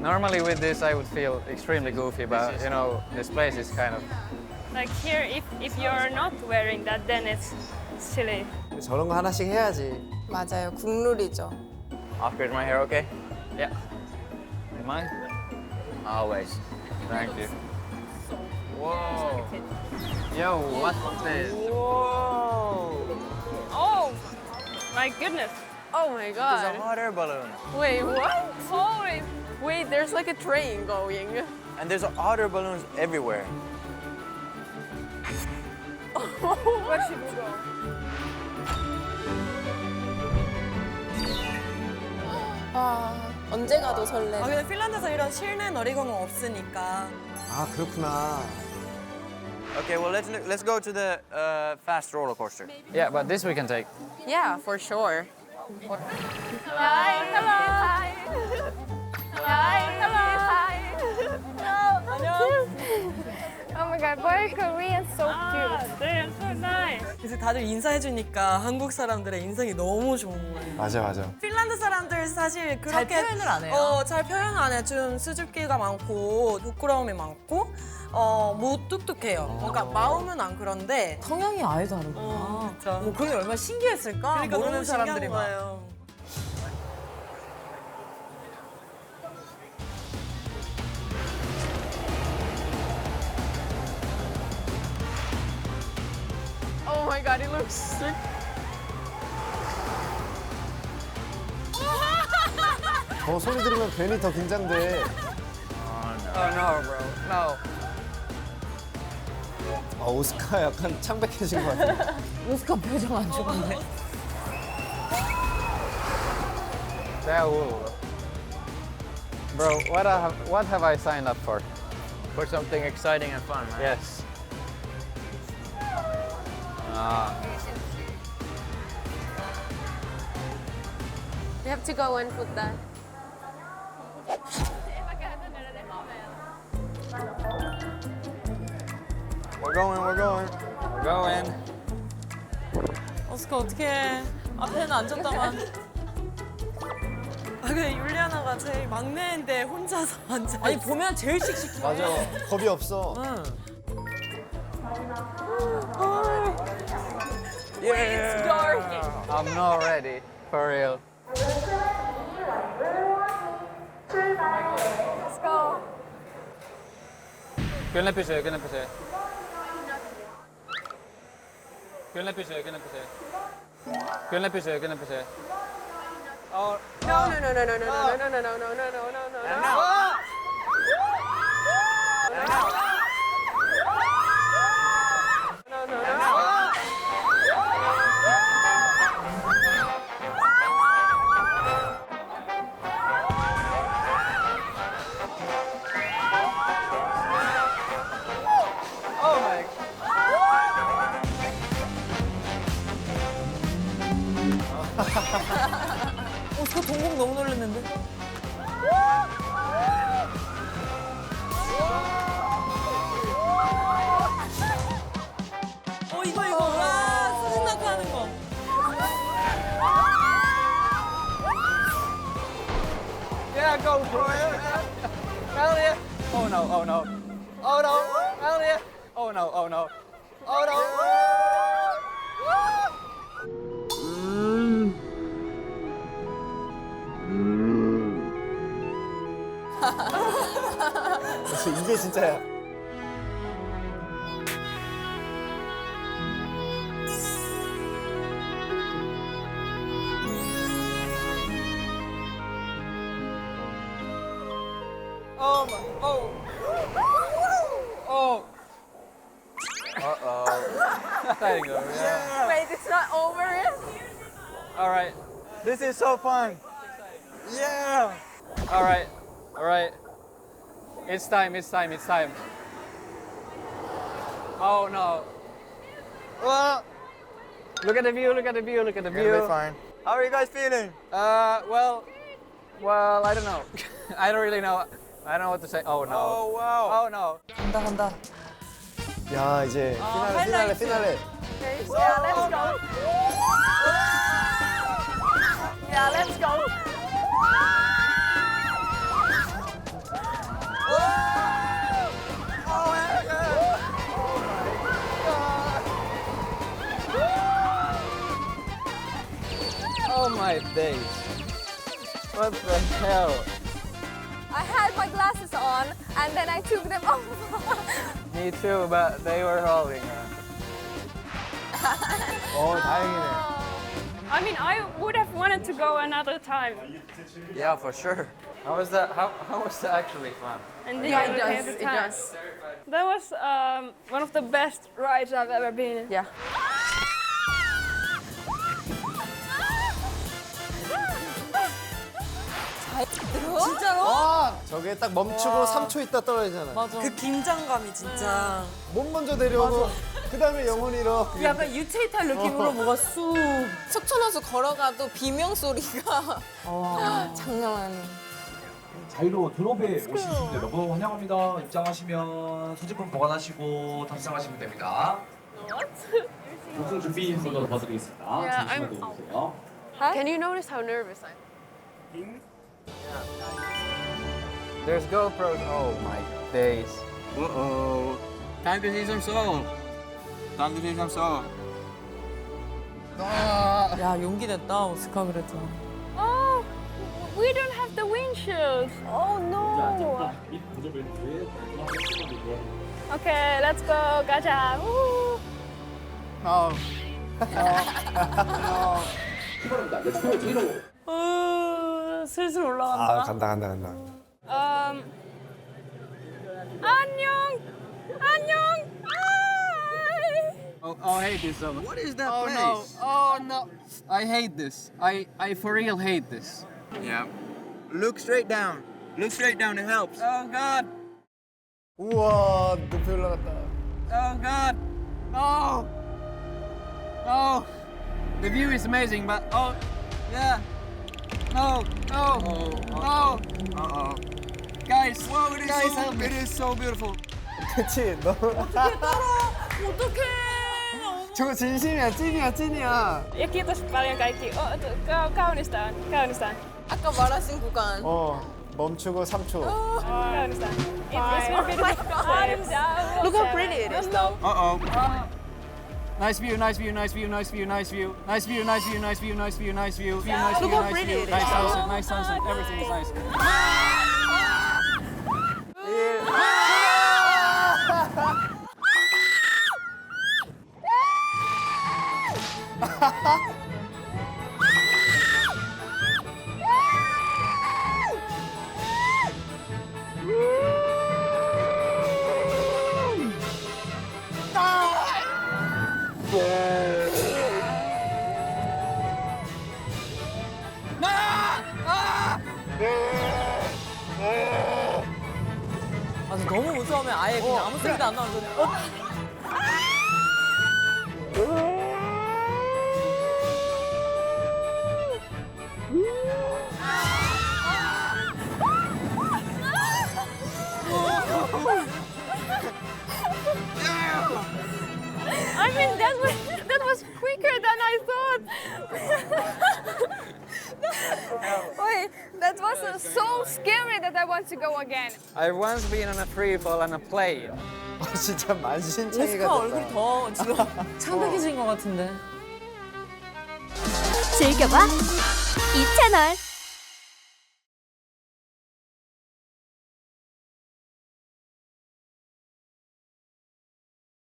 Normally with this I would feel extremely goofy, but you know, this place is kind of Like here, if, if you're not wearing that, then it's silly. 저런 거 하나씩 해야지. 맞아요. 국룰이죠. Upgrade my hair, okay? Yeah. Mine? Always. Thank you. Whoa. Yo, what's this? Whoa! Oh, my goodness. Oh my It's a god. hot air balloon. Wait, what? Holy. Wait, there's like a train going. And there's hot air balloons everywhere. Where should we go? 아, 언제 가도 설레. 아 근데 핀란드에서 이런 실내 놀이공원 없으니까 아 그렇구나. Okay, well let's let's go to the uh, fast roller coaster. Yeah, but this we can take. Yeah, for sure. Hi, hello. God, boy Korean so cute. they are so nice. 그래서 다들 인사해주니까 한국 사람들의 인상이 너무 좋은 거예요. 맞아 맞아. 핀란드 사람들 사실 그렇게 표현을 안 해요. 어, 잘 표현 안 해. 좀 수줍기가 많고 부끄러움이 많고 어, 무뚝뚝해요. 그러니까 마음은 안 그런데 성향이 아예 다르구나. 어, 진짜. 뭐 그게 얼마나 신기했을까? 그러니까 모르는 너무 사람들이 신기한 막. 거예요. my god, it looks sick. 저 소리 들으면 괜히 더 긴장돼. Oh no, bro. No. 아, 오스카 약간 창백해진 것 같아. 오스카 표정 안 좋은데. Seoul. Bro, what I have what have I signed up for? For something exciting and fun, right? Yes. Ah. We have to go and put that. We're going, we're going. We're going. 어스카 어떻게 앞에는 앉았다만. 아 근데 율리아나가 제일 막내인데 혼자서 앉아. 아니 보면 제일 씩씩해. 맞아. 겁이 없어. 응. Yeah. I'm not ready. For real. Let's go. Kyllä pysyy, kyllä pysyy. Kyllä pysyy, kyllä pysyy. Kyllä pysyy, kyllä pysyy. Oh, No, no, no, no, no, no, no, no, no, no, no, no, no, no, no, no, no. No, 오스카 동공 너무 놀랐는데. 어 이거 이거 와 수진 낙하 하는 거. Yeah, go for it. Yeah. Oh no, oh no. Oh no, yeah. Oh no, oh no. Oh no. 이게 진짜야. Oh my, oh. Oh. Uh-oh. there you go, yeah. Wait, it's not over yet? All right. This is so fun. Yeah. All right. All right. It's time. It's time. It's time. Oh no. Well, look at the view. Look at the view. Look at the view. It'll be fine. How are you guys feeling? Uh, well, well, I don't know. I don't really know. I don't know what to say. Oh no. Oh wow. Oh no. 간다 간다. 야 이제 피날레 피날레 하이라이트. 피날레. Okay, so yeah, let's go. Yeah, let's go. Oh my days. What the hell? I had my glasses on and then I took them off. Me too, but they were holding her. 어 다행이네. I mean, I would have wanted to go another time. Yeah, for sure. How was that? How, how was that actually fun? And then Yeah, you it would does. have the It time. does. That was um, one of the best rides I've ever been in. Yeah. 저게 딱 멈추고 3초 있다 떨어지잖아. 맞아. 그 긴장감이 진짜. 몸 먼저 내려오고 그 다음에 영혼이 이렇게. 약간 유체이탈 느낌으로 뭐가 쑥. 속초너서 걸어가도 비명 소리가 장난 아니에요. 자유로 드롭에 오신 분들 여러분 환영합니다. 입장하시면 소지품 보관하시고 탑승하시면 됩니다. 우승 준비 인사도 도와드리겠습니다. 잠시만 기다려주세요. Can you notice how nervous I am? There's GoPros. Oh my days. Uh oh. Time to see some soul. Time to see some soul. 야 용기 냈다 오스카 그래도. Oh, we don't have the windshield. Oh no. Okay, let's go. 가자. Woo. Oh. 어, 슬슬 올라간다. 아 간다 간다 간다. Oh, oh, I hate this so much. What is that oh, place? No. Oh no! I hate this. I, I for real hate this. Yeah. Look straight down. Look straight down. It helps. Oh God. 우와 높이 올라갔다. Oh God. Oh. Oh. The view is amazing, but oh, yeah. No. No. No. Uh oh. Guys. Whoa! It is guys, so, It is so beautiful. 그치 너. 어떡해. 저거 진심이야 찐이야 찐이야. Ja kiitos paljon kaikki. Oh, t- ka- kaunista on. Kaunista on. 아까 말하신 구간. 어 멈추고 3초. Kaunista on. It, it's will be the Look how pretty it is though. Uh oh. Nice view, nice view, nice view, nice view, nice view, nice view, nice view, nice view, nice view, nice view, view, nice view, Look how nice pretty view, it is. nice sunset, nice sunset, everything is nice. 너무 무서우면 아예 그냥 아무 소리도 안 나와서. 어? That was uh, so scary that I want to go again. I've once been on a free fall on a plane. 아, 진짜 만신창이가 오스카 얼굴이 됐다. 더 지금 창백해진 것 같은데. 즐겨봐 이 채널.